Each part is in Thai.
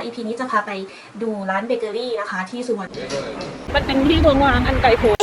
อีพีนี้จะพาไปดูร้านเบเกอรี่นะคะ ที่สุวรรณมันเป็นที่เมืองวางอันไกลโพ้น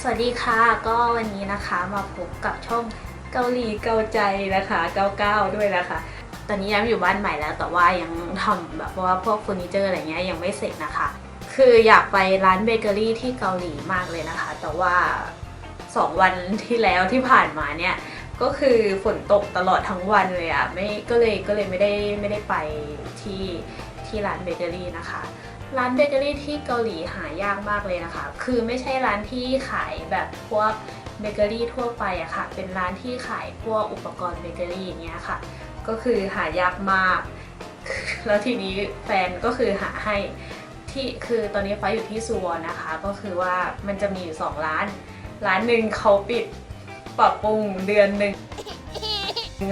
สวัสดีค่ะ ก็วันนี้นะคะมาพบกับช่องเกาหลีเกาใจนะคะ99ด้วยนะคะ ตอนนี้ย้ายมาอยู่บ้านใหม่แล้ว แต่ว่ายังทำแบบว่าพวกเฟอร์นิเจอร์อะไรเงี้ยยังไม่เสร็จนะคะ คืออยากไปร้านเบเกอรี่ที่เกาหลีมากเลยนะคะ แต่ว่า 2 วันที่แล้วที่ผ่านมาเนี่ย ก็คือฝนตกตลอดทั้งวันเลยอะ่ะไม่ก็เลยก็เลยไม่ได้ไม่ได้ไปที่ที่ร้านเบเกอรี่นะคะ ร้านเบเกอรี่ที่เกาหลีหายากมากเลยนะคะ คือไม่ใช่ร้านที่ขายแบบพวกเบเกอรี่ทั่วไปอะค่ะ เป็นร้านที่ขายพวกอุปกรณ์เบเกอรี่อย่างเงี้ยค่ะ ก็คือหายากมาก แล้วทีนี้แฟนก็คือหาให้ที่คือตอนนี้ฟ้าอยู่ที่ซูวอนนะคะ ก็คือว่ามันจะมีอยู่สองร้าน ร้านหนึ่งเขาปิด ปรับปรุงเดือนหนึ่ง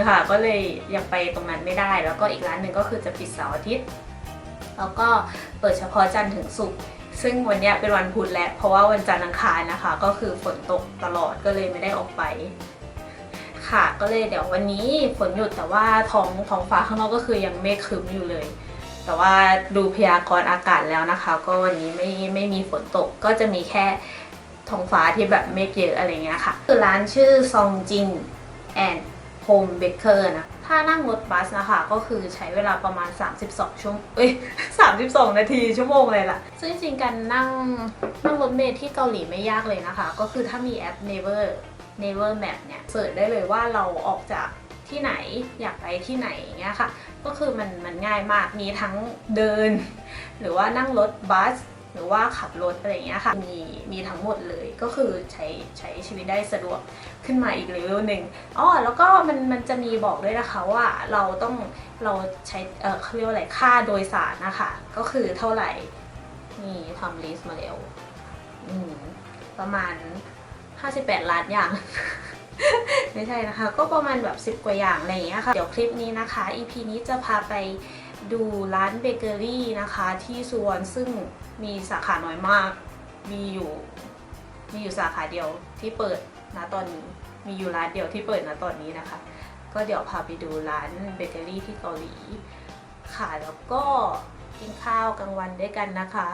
ค่ะก็เลยยังไปตรงนั้นไม่ได้ แล้วก็อีกร้านหนึ่งก็คือจะปิดเสาร์อาทิตย์แล้วก็เปิดเฉพาะจันทร์ถึงศุกร์ซึ่งวันนี้เป็นวันพุธแล้วเพราะว่าวันจันทร์อังคารนะคะ ก็คือฝนตกตลอดก็เลยไม่ได้ออกไป ค่ะก็เลยเดี๋ยววันนี้ฝนหยุดแต่ว่าท้องท้องฟ้าข้างนอกก็คือยังเมฆครึ้มอยู่เลย แต่ว่าดูพยากรณ์อากาศแล้วนะคะ ก็วันนี้ไม่ไม่มีฝนตกก็จะมีแค่ ท้องฟ้าที่แบบเมฆเยอะอะไรเงี้ยค่ะ คือร้านชื่อซองจินแอนโฮมเบเกอร์นะ ถ้านั่งรถบัสนะคะ ก็คือใช้เวลาประมาณ 32 ชั่วโมงเอ้ย 32 นาทีชั่วโมงเลยล่ะ ซึ่งจริงๆการนั่งนั่งรถเมล์ที่เกาหลีไม่ยากเลยนะคะ ก็คือถ้ามีแอป Naver Naver Map เนี่ยเสิร์ชได้เลยว่าเราออกจากที่ไหนอยากไปที่ไหนอย่างเงี้ยค่ะ ก็คือมันมันง่ายมากมีทั้งเดิน หรือว่านั่งรถบัส หรือว่าขับรถอะไรอย่างเงี้ยค่ะ มีมีทั้งหมดเลยก็คือใช้ใช้ชีวิตได้สะดวกขึ้นมาอีกเลเวลหนึ่งอ๋อแล้วก็มันมันจะมีบอกด้วยนะคะว่าเราต้องเราใช้เออเขาเรียกว่าอะไรค่าโดยสารนะคะก็คือเท่าไหร่นี่ทำลิสต์มาแล้วอืมประมาณ 58 ล้านอย่างไม่ใช่นะคะ ก็ประมาณแบบ 10 กว่าอย่างอะไรอย่างเงี้ยค่ะ เดี๋ยวคลิปนี้นะคะ EP นี้จะพาไป ดูร้านเบเกอรี่นะคะที่สุวรรณซึ่งมีสาขาน้อยมาก มีอยู่มีอยู่สาขาเดียวที่เปิดนะตอนนี้ มีอยู่ร้านเดียวที่เปิดนะตอนนี้นะคะ ก็เดี๋ยวพาไปดูร้านเบเกอรี่ที่เกาหลีค่ะแล้วก็กินข้าวกลางวันด้วยกันนะคะ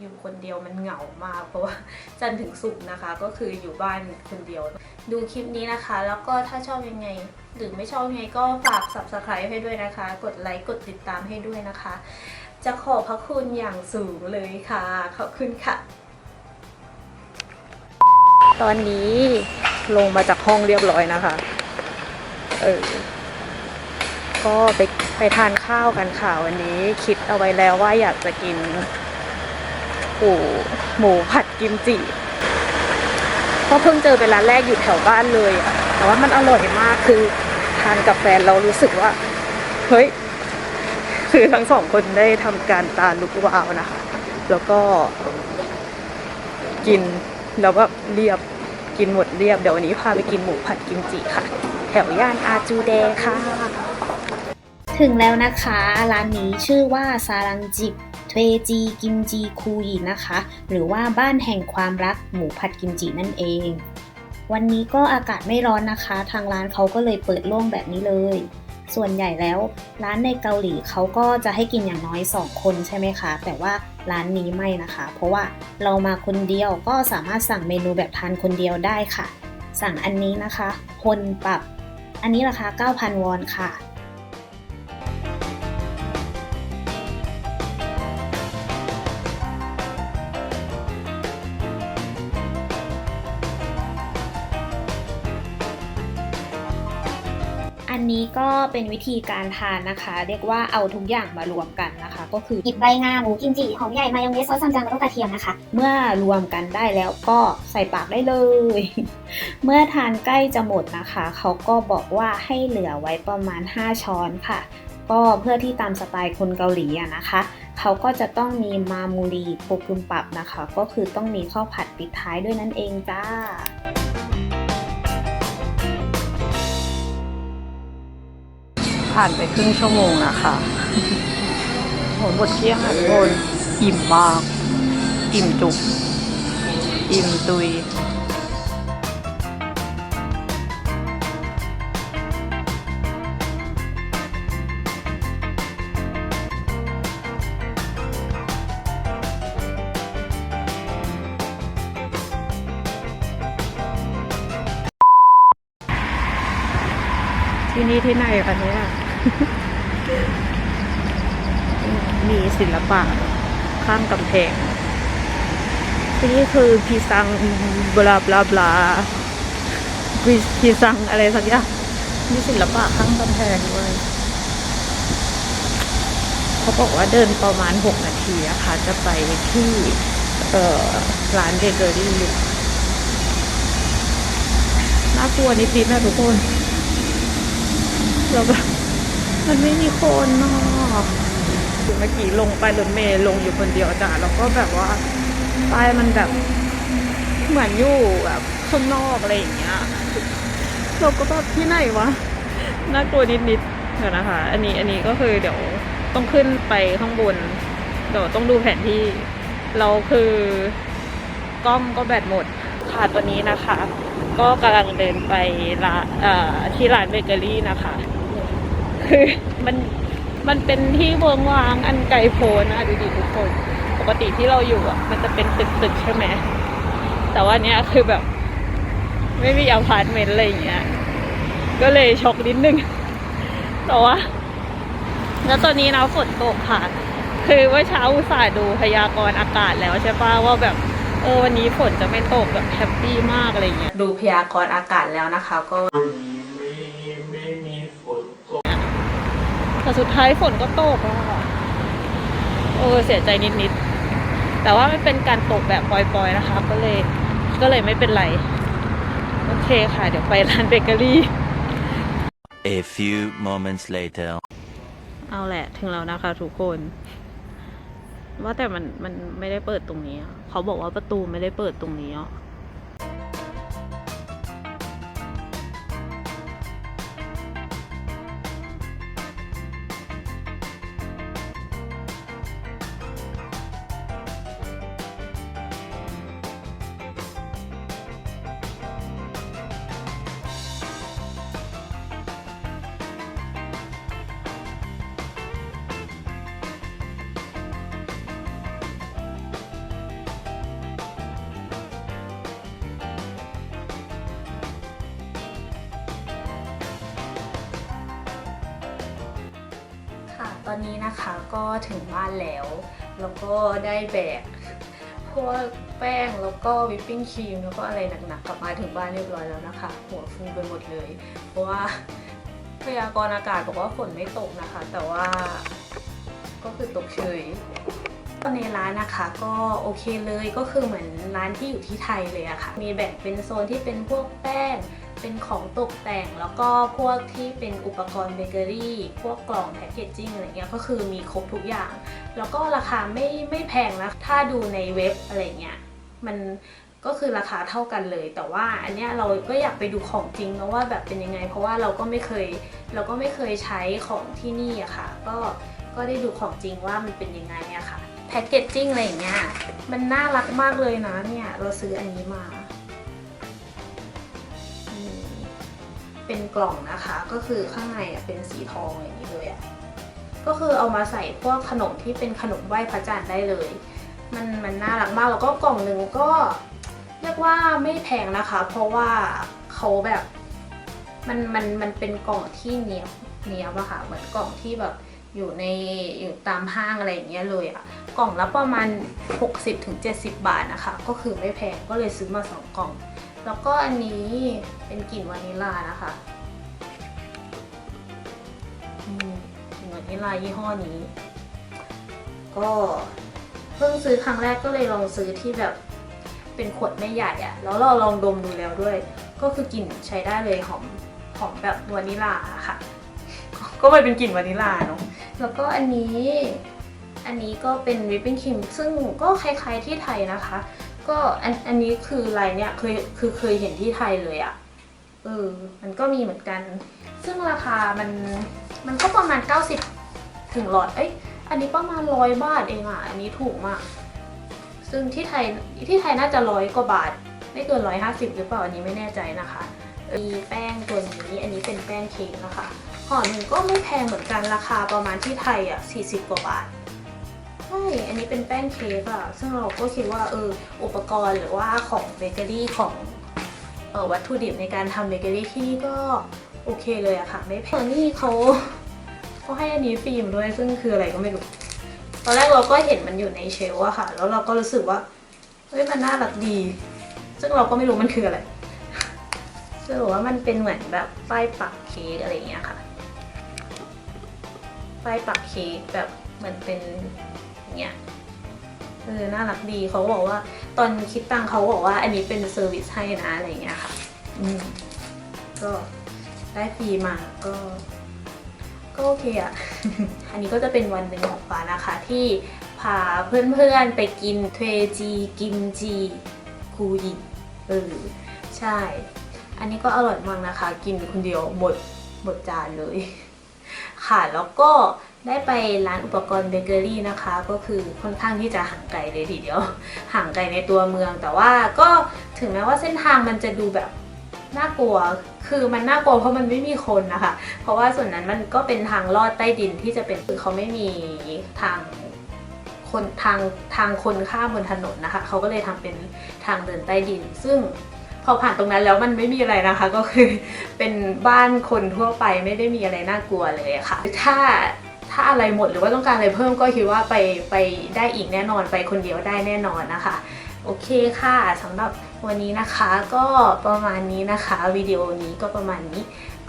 อยู่คนเดียวมันเหงามาก เพราะว่าจันถึงศุกนะคะ ก็คืออยู่บ้านคนเดียว ดูคลิปนี้นะคะ แล้วก็ถ้าชอบยังไง หรือไม่ชอบยังไงก็ฝาก subscribe ให้ด้วยนะคะ กดไลค์กดติดตามให้ด้วยนะคะ จะขอบพระคุณอย่างสูงเลยค่ะ ขอบคุณค่ะ ตอนนี้ลงมาจากห้องเรียบร้อยนะคะ เออ ก็ไปไปทานข้าวกันค่ะวันนี้ คิดเอาไว้แล้วว่าอยากจะกิน หมูหมูผัดกิมจิก็เพิ่งเจอเป็นร้านแรกอยู่แถวบ้านเลยอะแต่ว่ามันอร่อยมากคือทานกับแฟนเรารู้สึกว่า เฮ้ย คือทั้งสองคนได้ทำการตาลุกวาวนะคะ แล้วก็กินแล้วแบบเรียบกินหมดเรียบ เดี๋ยววันนี้พาไปกินหมูผัดกิมจิค่ะ แถวย่านอาจูเดค่ะ ถึงแล้วนะคะ ร้านนี้ชื่อว่าซาลังจิบ เทจีกิมจีคูยนะคะ หรือว่าบ้านแห่งความรักหมูผัดกิมจินั่นเอง วันนี้ก็อากาศไม่ร้อนนะคะ ทางร้านเขาก็เลยเปิดโล่งแบบนี้เลย ส่วนใหญ่แล้วร้านในเกาหลีเขาก็จะให้กินอย่างน้อย 2 คนใช่ไหมคะ แต่ว่าร้านนี้ไม่นะคะ เพราะว่าเรามาคนเดียวก็สามารถสั่งเมนูแบบทานคนเดียวได้ค่ะ สั่งอันนี้นะคะฮนปรับ อันนี้ราคา 9,000 วอนค่ะ นนี้ก็เป็นวิธีการทานนะคะ เรียกว่าเอาทุกอย่างมารวมกันนะคะ ก็คือหยิบใบงาหมูกิมจิหอมใหญ่มายองเนสซอสซัมจังแล้วก็กระเทียมนะคะ เมื่อรวมกันได้แล้วก็ใส่ปากได้เลย เมื่อทานใกล้จะหมดนะคะ เขาก็บอกว่าให้เหลือไว้ประมาณ 5 ช้อนค่ะ ก็เพื่อที่ตามสไตล์คนเกาหลีอะนะคะเขาก็จะต้องมีมามูรีโปกุมปับนะคะ ก็คือต้องมีข้าวผัดปิดท้ายด้วยนั่นเองจ้า ผ่านไปครึ่งชั่วโมงนะคะโหบทเที่ยงอะทุกคนอิ่มมาก อิ่มจุก อิ่มตุยที่นี่ที่ไหนกันเนี่ย มีศิลปะข้างกำแพงที่นี่คือพีซังบลาบลาบลาพีซังอะไรสักอย่างมีศิลปะข้างกำแพงด้วยเขาบอกว่าเดินประมาณ 6 นาทีอะค่ะจะไปที่เอ่อร้านเบเกอรี่น่ากลัวนิดๆนะทุกคนแล้วแบบ มันไม่มีคนเนาะคือเมื่อกี้ลงไปรถเมล์ลงอยู่คนเดียวจ้ะแล้วก็แบบว่าป้ายมันแบบเหมือนอยู่แบบข้างนอกอะไรอย่างเงี้ยเราก็แบบที่ไหนวะน่ากลัวนิดๆเดี๋ยวนะคะ อันนี้อันนี้ก็คือเดี๋ยวต้องขึ้นไปข้างบน เดี๋ยวต้องดูแผนที่ เราคือกล้องก็แบตหมดค่ะตัวนี้นะคะ ก็กำลังเดินไปร้านเอ่อที่ร้านเบเกอรี่นะคะ คือมันมันเป็นที่เวิงวางอันไกลโพ้นนะดูดิทุกคน ปกติที่เราอยู่อะ มันจะเป็นตึกๆใช่ไหมแต่ว่าเนี้ยคือแบบ ไม่มีอพาร์ตเมนต์อะไรอย่างเงี้ย ก็เลยช็อกนิดนึงแต่ว่าแล้วตอนนี้นะฝนตกค่ะ คือว่าเช้าอุตส่าห์ดูพยากรณ์อากาศแล้วใช่ป่ะว่าแบบเออวันนี้ฝนจะไม่ตกแบบแฮปปี้มากอะไรเงี้ยดูพยากรณ์อากาศแล้วนะคะ ก็ แต่สุดท้ายฝนก็ตกอะเออเสียใจนิดๆ แต่ว่ามันเป็นการตกแบบปล่อยๆนะคะ ก็เลยก็เลยไม่เป็นไร โอเคค่ะ เดี๋ยวไปร้านเบเกอรี่ A few moments later. เอาแหละถึงแล้วนะคะทุกคน ว่าแต่มันมันไม่ได้เปิดตรงนี้อะเขาบอกว่าประตูไม่ได้เปิดตรงนี้อะ ตอนนี้นะคะก็ถึงบ้านแล้ว แล้วก็ได้แบกพวกแป้งแล้วก็วิปปิ้งครีมแล้วก็อะไรหนักๆกลับมาถึงบ้านเรียบร้อยแล้วนะคะ หัวฟูไปหมดเลย เพราะว่าพยากรณ์อากาศบอกว่าฝนไม่ตกนะคะ แต่ว่าก็คือตกเฉย ในร้านนะคะก็โอเคเลยก็คือเหมือนร้านที่อยู่ที่ไทยเลยอะค่ะ มีแบ่งเป็นโซนที่เป็นพวกแป้ง เป็นของตกแต่ง แล้วก็พวกที่เป็นอุปกรณ์เบเกอรี่ พวกกล่องแพคเกจจิ้งอะไรเงี้ยก็คือมีครบทุกอย่าง แล้วก็ราคาไม่ไม่แพงนะถ้าดูในเว็บอะไรเงี้ยมันก็คือราคาเท่ากันเลย แต่ว่าอันเนี้ยเราก็อยากไปดูของจริงนะว่าแบบเป็นยังไง เพราะว่าเราก็ไม่เคยเราก็ไม่เคยใช้ของที่นี่อะค่ะ ก็ก็ได้ดูของจริงว่ามันเป็นยังไงอะค่ะ แพคเกจจิ้งอะไรอย่างเงี้ย มันน่ารักมากเลยนะเนี่ย เราซื้ออันนี้มา เป็นกล่องนะคะ ก็คือข้างในอะเป็นสีทองอย่างนี้เลยอะก็คือเอามาใส่พวกขนมที่เป็นขนมไหว้พระจันทร์ได้เลย มันมันน่ารักมากแล้วก็กล่องหนึ่งก็เรียกว่าไม่แพงนะคะ เพราะว่าเขาแบบมันมันมันเป็นกล่องที่เนี้ยบเนี้ยบอะค่ะ เหมือนกล่องที่แบบ อยู่ในอยู่ตามห้างอะไรอย่างเงี้ยเลยอะกล่องละประมาณ 60-70 บาทนะคะ ก็คือไม่แพงก็เลยซื้อมาสองกล่อง แล้วก็อันนี้เป็นกลิ่นวานิลลานะคะอืมกลิ่นวานิลลายี่ห้อนี้ ก็เพิ่งซื้อครั้งแรกก็เลยลองซื้อที่แบบเป็นขวดไม่ใหญ่อะแล้วเราลองดมดูแล้วด้วย ก็คือกลิ่นใช้ได้เลยหอมหอมแบบวานิลลาอะค่ะ ก็มันเป็นกลิ่นวานิลลาเนาะ แล้วก็อันนี้อันนี้ก็เป็นวิปปิ้งครีมซึ่งก็คล้ายๆที่ไทยนะคะ ก็อันอันนี้คือลายเนี้ยเคยคือเคยเห็นที่ไทยเลยอะเออมันก็มีเหมือนกัน ซึ่งราคามันมันก็ประมาณ 90 ถึงร้อยเอ้ยอันนี้ประมาณร้อยบาทเองอะอันนี้ถูกมาก ซึ่งที่ไทยที่ไทยน่าจะร้อยกว่าบาท ไม่เกินร้อยห้าสิบหรือเปล่าอันนี้ไม่แน่ใจนะคะมีแป้งตัวนี้อันนี้เป็นแป้งเค้กนะคะ ห่อหนึ่งก็ไม่แพงเหมือนกันราคาประมาณที่ไทยอะ 40 กว่าบาทใช่อันนี้เป็นแป้งเค้กอะซึ่งเราก็คิดว่าเอออุปกรณ์หรือว่าของเบเกอรี่ของเออวัตถุดิบในการทำเบเกอรี่ที่นี่ก็โอเคเลยอะค่ะ ไม่แพงนี่เขาเขาให้อันนี้ฟิล์มด้วยซึ่งคืออะไรก็ไม่รู้ ตอนแรกเราก็เห็นมันอยู่ในเชลอะค่ะ แล้วเราก็รู้สึกว่าเฮ้ยมันน่ารักดี ซึ่งเราก็ไม่รู้มันคืออะไร สรุปว่ามันเป็นเหมือนแบบป้ายปักเค้กอะไรเงี้ยค่ะป้ายปักเค้กแบบเหมือนเป็นเงี้ยเออน่ารักดีเขาบอกว่าตอนคิดตังเขาบอกว่า อันนี้เป็นเซอร์วิสให้นะอะไรเงี้ยค่ะ อืมก็ได้ฟรีมาก็ ก็โอเคอะอันนี้ก็จะเป็นวันหนึ่งของฟ้านะคะ ที่พาเพื่อนๆไปกินเทจีกิมจีคูยิเออใช่ อันนี้ก็อร่อยมากนะคะ กินคนเดียวหมดหมดจานเลย ค่ะแล้วก็ได้ไปร้านอุปกรณ์เบเกอรี่นะคะ ก็คือค่อนข้างที่จะห่างไกลเลยทีเดียว ห่างไกลในตัวเมือง แต่ว่าก็ถึงแม้ว่าเส้นทางมันจะดูแบบน่ากลัว คือมันน่ากลัวเพราะมันไม่มีคนนะคะ เพราะว่าส่วนนั้นมันก็เป็นทางลอดใต้ดินที่จะเป็นคือเขาไม่มีทางคนทางทางคนข้ามบนถนนนะคะ เขาก็เลยทำเป็นทางเดินใต้ดิน ซึ่ง พอผ่านตรงนั้นแล้วมันไม่มีอะไรนะคะ ก็คือเป็นบ้านคนทั่วไปไม่ได้มีอะไรน่ากลัวเลยค่ะ ถ้าถ้าอะไรหมดหรือว่าต้องการอะไรเพิ่มก็คิดว่าไปไปได้อีกแน่นอนไปคนเดียวได้แน่นอนนะคะ โอเคค่ะสำหรับวันนี้นะคะก็ประมาณนี้นะคะ วิดีโอนี้ก็ประมาณนี้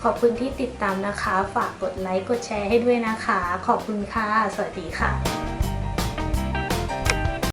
ขอบคุณที่ติดตามนะคะ ฝากกดไลค์กดแชร์ให้ด้วยนะคะ ขอบคุณค่ะ สวัสดีค่ะ